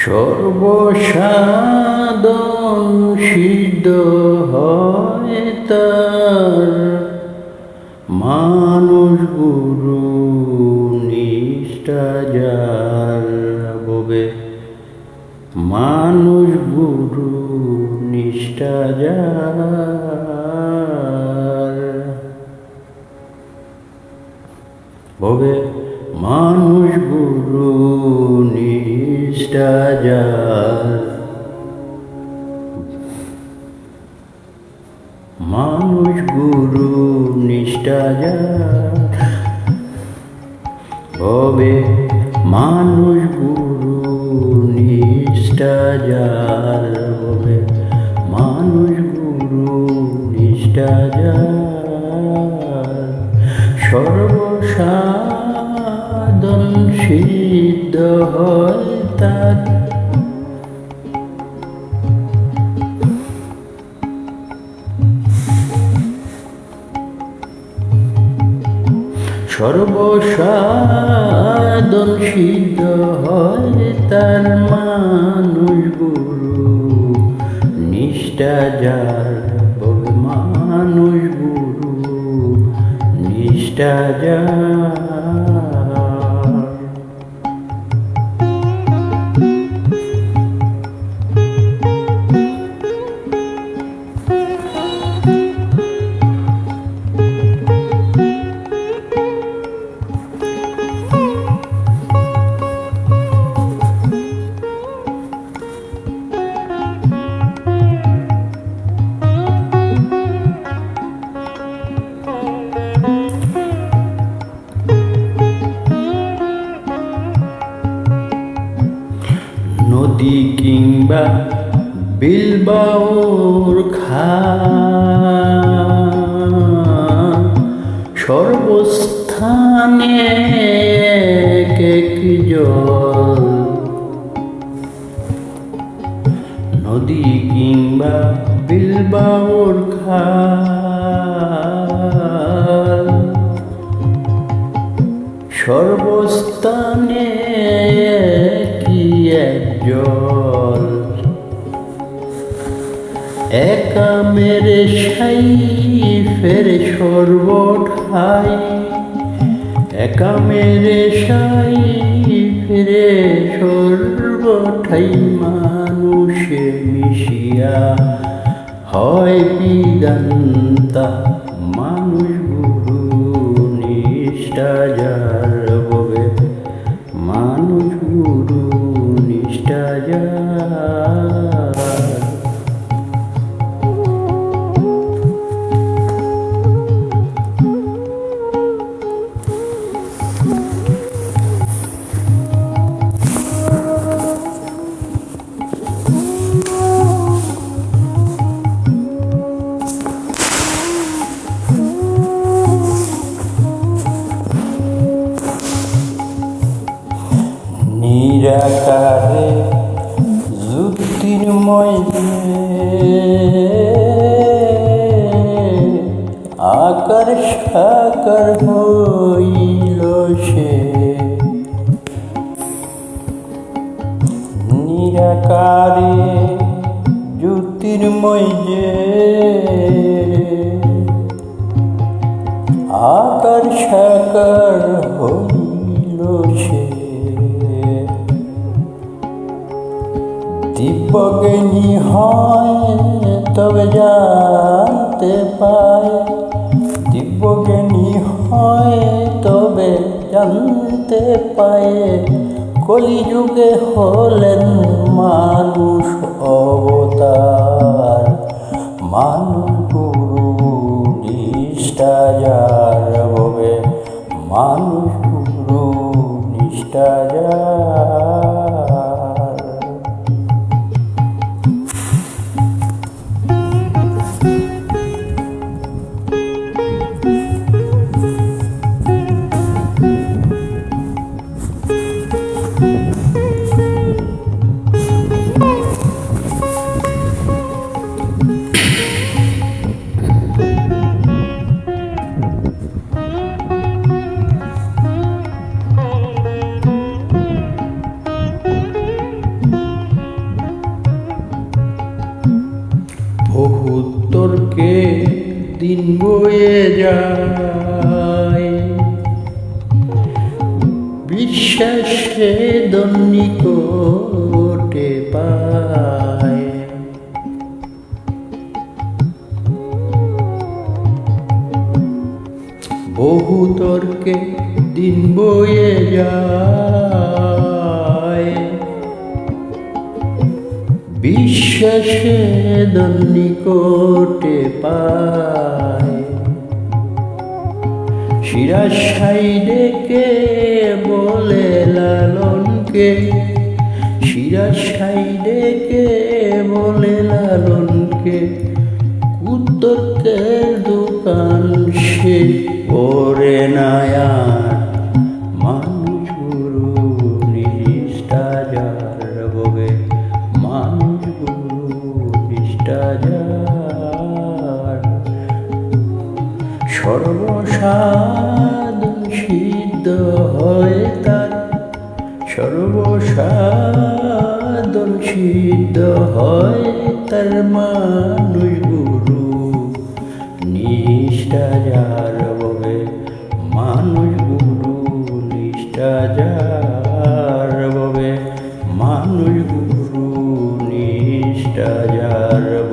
সর্বসাধন সিদ্ধ হয় তার। মানুষ গুরু নিষ্ঠা যার ববে মানুষ গুরু নিষ্ঠা যার যার। মানুষ গুরু নিষ্ঠা যার। ভবে মানুষ গুরু নিষ্ঠা যার। ভবে মানুষ গুরু নিষ্ঠা যার। সর্বসাধন সিদ্ধ হয়। তার। সর্বসাধন সিদ্ধ হয় তার মানুষ গুরু। নিষ্ঠা যার মানুষ গুরু। নিষ্ঠা যার নদী কিংবা বিলবাউর খা সর্বস্থানে জল। নদী কিংবা বিলবাউর খা সর্বস্থানে কি এক জল। একা মেরে সাই ফেরে সর্বঠাই। একা মেরে সাই ফিরে সর্বঠাই মানুষে মিশিয়া হয় বিদান্তা। মানুষ গুরু নিষ্ঠা যার। নিরাকারে জ্যোতির্ময় যে আকার হইল সে। নিরাকারে যে আকার হইল সে। দিব্যজ্ঞানী হয় তবে জানতে পায়। দিব্যজ্ঞানী হয় তবে জানতে পায়। কলিযুগে হলেন মানুষ অবতার। মানুষ গুরু নিষ্ঠা যার হবে মানুষ গুরু নিষ্ঠা দিন বয়ে যায়। বিশ্বাসে দন্নিকোটে বিশ্বাসে দন্নিকোটে পায়। সাই ডেকে বলে লালনকে সাই ডেকে বলে লালনকে উত্তরকের দোকান সে ওরে নায়ার। মানুষ গুরু নিষ্ঠা যার ববে সর্বসাধ সিদ্ধ হয় তার। সর্বসাধ সিদ্ধ হয় তার মানুষ গুরু। নিষ্ঠাচার হবে মানুষ গুরু। নিষ্ঠা যার হবে মানুষ গুরু। নিষ্ঠাচার